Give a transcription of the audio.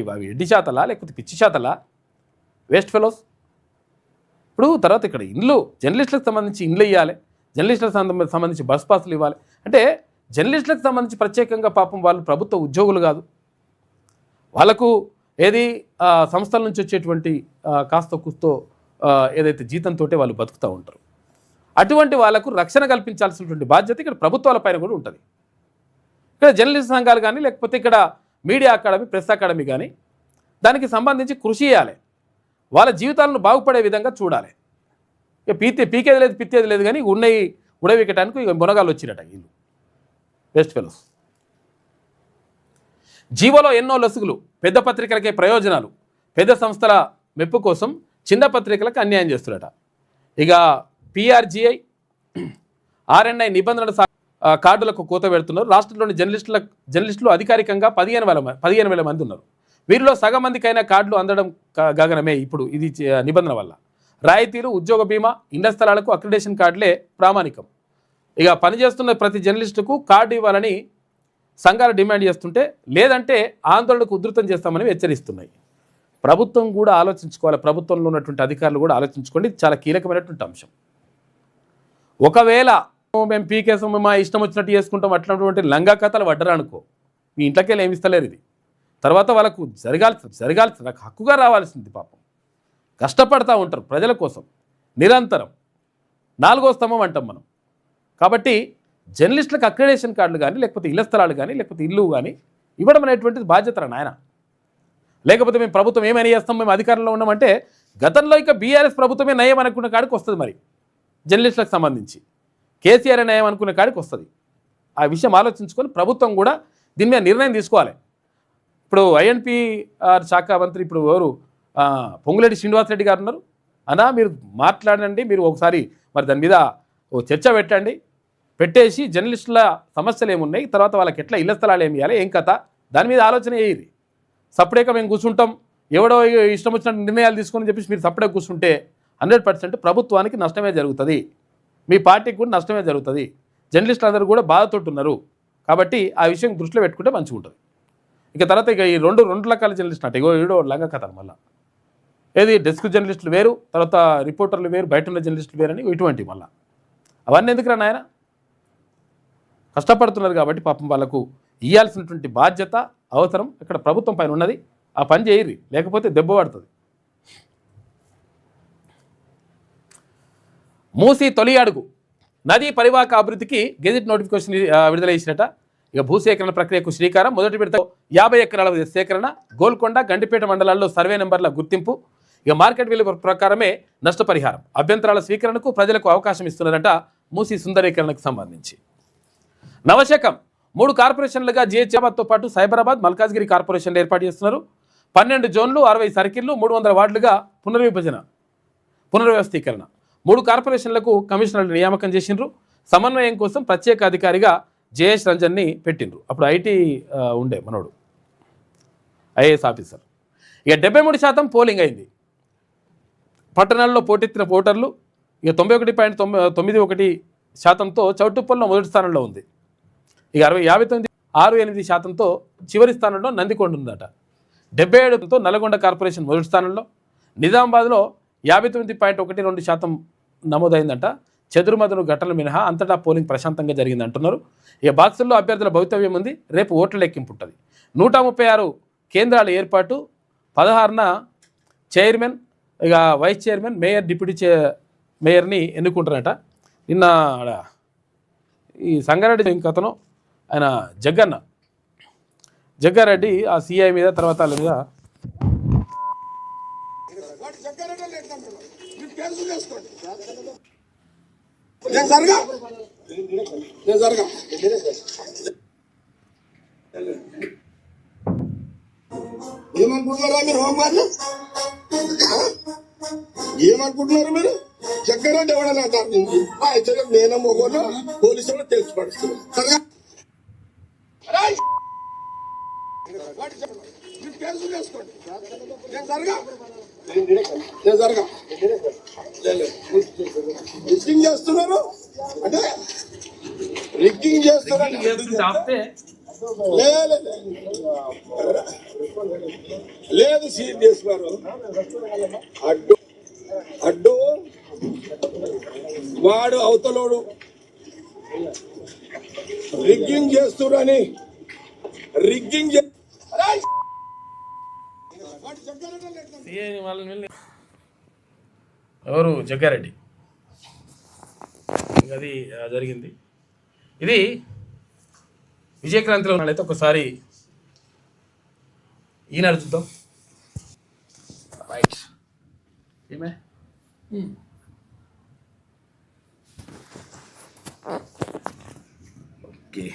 అవి ఎడ్డి చేతలా లేకపోతే పిచ్చి చేతలా? వేస్ట్ ఫెలోస్ ఇప్పుడు తర్వాత ఇక్కడ ఇండ్లు జర్నలిస్టులకు సంబంధించి ఇండ్లు ఇవ్వాలి జర్నలిస్టులకు సంబంధించి బస్ పాసులు ఇవ్వాలి. అంటే జర్నలిస్టులకు సంబంధించి ప్రత్యేకంగా పాపం వాళ్ళు ప్రభుత్వ ఉద్యోగులు కాదు. వాళ్ళకు ఏది సంస్థల నుంచి వచ్చేటువంటి కాస్త కుస్తో ఏదైతే జీతంతో వాళ్ళు బతుకుతూ ఉంటారు. అటువంటి వాళ్ళకు రక్షణ కల్పించాల్సినటువంటి బాధ్యత ఇక్కడ ప్రభుత్వాల పైన కూడా ఉంటుంది. ఇక్కడ జర్నలిస్ట్ సంఘాలు కానీ లేకపోతే ఇక్కడ మీడియా అకాడమీ ప్రెస్ అకాడమీ కానీ దానికి సంబంధించి కృషి చేయాలి. వాళ్ళ జీవితాలను బాగుపడే విధంగా చూడాలి. ఇక పీతే పీకేది లేదు పిత్తేది లేదు కానీ ఉన్నాయి ఉడవికటానికి ఇక మునగాలు వచ్చినట వీళ్ళు. బెస్ట్ ఫెలోస్ జీవోలో ఎన్నో లసుగులు పెద్ద పత్రికలకే ప్రయోజనాలు పెద్ద సంస్థల మెప్పు కోసం చిన్న పత్రికలకు అన్యాయం చేస్తున్నట ఇక పిఆర్జిఐ ఆర్ఎన్ఐ నిబంధనలు కార్డులకు కోత పెడుతున్నారు. రాష్ట్రంలోని జర్నలిస్టుల జర్నలిస్టులు అధికారికంగా పదిహేను వేల పదిహేను వేల మంది ఉన్నారు. వీరిలో సగం మందికైనా కార్డులు అందడం గగనమే ఇప్పుడు ఇది నిబంధన వల్ల. రాయితీలు ఉద్యోగ బీమా ఇండ్ల స్థలాలకు అక్రిడేషన్ కార్డులే ప్రామాణికం. ఇక పనిచేస్తున్న ప్రతి జర్నలిస్టుకు కార్డు ఇవ్వాలని సంఘాలు డిమాండ్ చేస్తుంటే లేదంటే ఆందోళనకు ఉధృతం చేస్తామని హెచ్చరిస్తున్నాయి. ప్రభుత్వం కూడా ఆలోచించుకోవాలి. ప్రభుత్వంలో ఉన్నటువంటి అధికారులు కూడా ఆలోచించుకోండి. చాలా కీలకమైనటువంటి అంశం. ఒకవేళ మేము పీకేసం మేము మా ఇష్టం వచ్చినట్టు చేసుకుంటాం. అట్లాంటి లంగా కథలు పడ్డరా అనుకో. మీ ఇంట్లోకెళ్ళి ఏమి ఇస్తలేరు ఇది. తర్వాత వాళ్ళకు జరగాల్సి జరగాల్సి నాకు హక్కుగా రావాల్సింది పాపం. కష్టపడతా ఉంటారు ప్రజల కోసం. నిరంతరం. నాలుగో స్తంభం అంటాం మనం. కాబట్టి జర్నలిస్టులకు అక్రెడేషన్ కార్డులు కానీ లేకపోతే ఇళ్ళ స్థలాలు కానీ లేకపోతే ఇల్లు కానీ ఇవ్వడం అనేటువంటిది బాధ్యత నాయన? లేకపోతే మేము ప్రభుత్వం ఏమైనా చేస్తాం మేము అధికారంలో ఉన్నామంటే గతంలో ఇక బీఆర్ఎస్ ప్రభుత్వమే నయం అనుకున్న కాడికి వస్తుంది మరి జర్నలిస్టులకు సంబంధించి. కేసీఆర్ నయం అనుకునే కాడికి వస్తుంది. ఆ విషయం ఆలోచించుకొని ప్రభుత్వం కూడా దీని మీద నిర్ణయం తీసుకోవాలి. ఇప్పుడు ఐఎన్పి శాఖ మంత్రి ఇప్పుడు ఎవరు? ఆ, పొంగులేటి శ్రీనివాసరెడ్డి గారు ఉన్నారు. అన్నా మీరు మాట్లాడండి మీరు ఒకసారి మరి దాని మీద ఓ చర్చ పెట్టండి. పెట్టేసి జర్నలిస్టుల సమస్యలు ఏమున్నాయి? తర్వాత వాళ్ళకి ఎట్లా ఇళ్ళ స్థలాలు ఏమి ఇవ్వాలి? ఏం కథ? దాని మీద ఆలోచన ఏది? సపరేక మేము కూర్చుంటాం. ఎవడో ఇష్టం వచ్చినట్టు నిర్ణయాలు తీసుకొని చెప్పేసి మీరు సపరేట్ కూర్చుంటే హండ్రెడ్ పర్సెంట్ ప్రభుత్వానికి నష్టమే జరుగుతుంది. మీ పార్టీకి కూడా నష్టమే జరుగుతుంది. జర్నలిస్టులు అందరూ కూడా బాధతోటున్నారు కాబట్టి ఆ విషయం దృష్టిలో పెట్టుకుంటే మంచిగా ఉంటుంది. ఇక తర్వాత ఇక ఈ రెండు రెండు రకాల జర్నలిస్టులు అంటే ఇగో ఏడో లంగ కథ మళ్ళీ. ఏది డెస్క్ జర్నలిస్టులు వేరు తర్వాత రిపోర్టర్లు వేరు బయట ఉన్న జర్నలిస్టులు వేరు అని ఇటువంటి మళ్ళీ. అవన్నీ ఎందుకురా నాయన? కష్టపడుతున్నారు కాబట్టి పాపం వాళ్ళకు ఇవ్వాల్సినటువంటి బాధ్యత అవసరం ఇక్కడ ప్రభుత్వం పైన ఉన్నది. ఆ పని చేయరు లేకపోతే దెబ్బ పడుతుంది. మూసి తొలి అడుగు. నదీ పరివాహక అభివృద్ధికి గెజిట్ నోటిఫికేషన్ విడుదల చేసినట ఇక భూసేకరణ ప్రక్రియకు శ్రీకారం. మొదటి విడత యాభై ఎకరాల సేకరణ. గోల్కొండ గండిపేట మండలాల్లో సర్వే నెంబర్ల గుర్తింపు. ఇక మార్కెట్ విలువ ప్రకారమే నష్టపరిహారం. అభ్యంతరాల స్వీకరణకు ప్రజలకు అవకాశం ఇస్తున్నారట మూసి సుందరీకరణకు సంబంధించి. నవశకం. మూడు కార్పొరేషన్లుగా జిహెచ్ఆబాద్తో పాటు సైబరాబాద్ మల్కాజ్గిరి కార్పొరేషన్లు ఏర్పాటు చేస్తున్నారు. పన్నెండు జోన్లు అరవై సర్కిళ్ళు మూడు వందల వార్డులుగా పునర్విభజన పునర్వ్యవస్థీకరణ. మూడు కార్పొరేషన్లకు కమిషనర్లు నియామకం చేసిండ్రు. సమన్వయం కోసం ప్రత్యేక అధికారిగా జేఎస్ రంజన్ని పెట్టిండ్రు. అప్పుడు ఐటీ ఉండే మనోడు. IAS officer. ఇక డెబ్బై మూడు శాతం పోలింగ్ అయింది. పట్టణాల్లో పోటెత్తిన ఓటర్లు ఇక తొంభై ఒకటి పాయింట్ తొంభై తొమ్మిది ఒకటి శాతంతో చౌటుప్పల్లో మొదటి స్థానంలో ఉంది. ఇక అరవై యాభై తొమ్మిది ఆరు ఎనిమిది శాతంతో చివరి స్థానంలో నందికొండ ఉందట. డెబ్బై ఏడుతో నల్గొండ కార్పొరేషన్ మొదటి స్థానంలో. నిజామాబాద్లో యాభై తొమ్మిది పాయింట్ ఒకటి రెండు శాతం నమోదైందంట. చెదురుమదురు ఘటనలు మినహా అంతటా పోలింగ్ ప్రశాంతంగా జరిగింది అంటున్నారు. ఇక బాక్సుల్లో అభ్యర్థుల భవితవ్యం ఉంది. రేపు ఓట్ల లెక్కింపు ఉంటుంది నూట ముప్పై ఆరు కేంద్రాల ఏర్పాటు. పదహారున చైర్మన్ ఇక వైస్ చైర్మన్ మేయర్ డిప్యూటీ చే మేయర్ని ఎన్నుకుంటారట. నిన్న ఆడ ఈ సంగారెడ్డి ఇంకతను ఆయన జగ్గన్న జగ్గారెడ్డి ఆ సిఐ మీద తర్వాత వాళ్ళ మీద వాడు చెప్పారంటే లేదు అంటారు మీరు పేరు చేసుకోండి నేను జరగా. నేను జరగా. ఏమనుకుంటున్నారా మీరు హోంగార్లు ఏమనుకుంటున్నారు మీరు? జగ్గారెడ్డి ఎవడన్నా దాని నుంచి ఆ ఇతరులు నేనే మొగోళ్ళు పోలీసులు తెలిసి పడుతున్నారు సరే? వాటి చెప్పు. మీరు కేసులు వేసుకోండి నేను జరగా నేను జరగా రిగ్గింగ్ చేస్తున్నారు అంటే రిగ్గింగ్ చేస్తున్నారు. లేదు సీరియస్ గారు అడ్డు అడ్డు వాడు అవతలోడు. రిగ్గింగ్ చేస్తురని రిగ్గింగ్ చే- అరేయ్! వాడు వాళ్ళని వెళ్ళి ఎవరు? జగ్గారెడ్డి. అది జరిగింది. ఇది విజయక్రాంతిలో అయితే ఒకసారి ఈనాడు చూద్దాం. రైట్. ఏమే? ఓకే.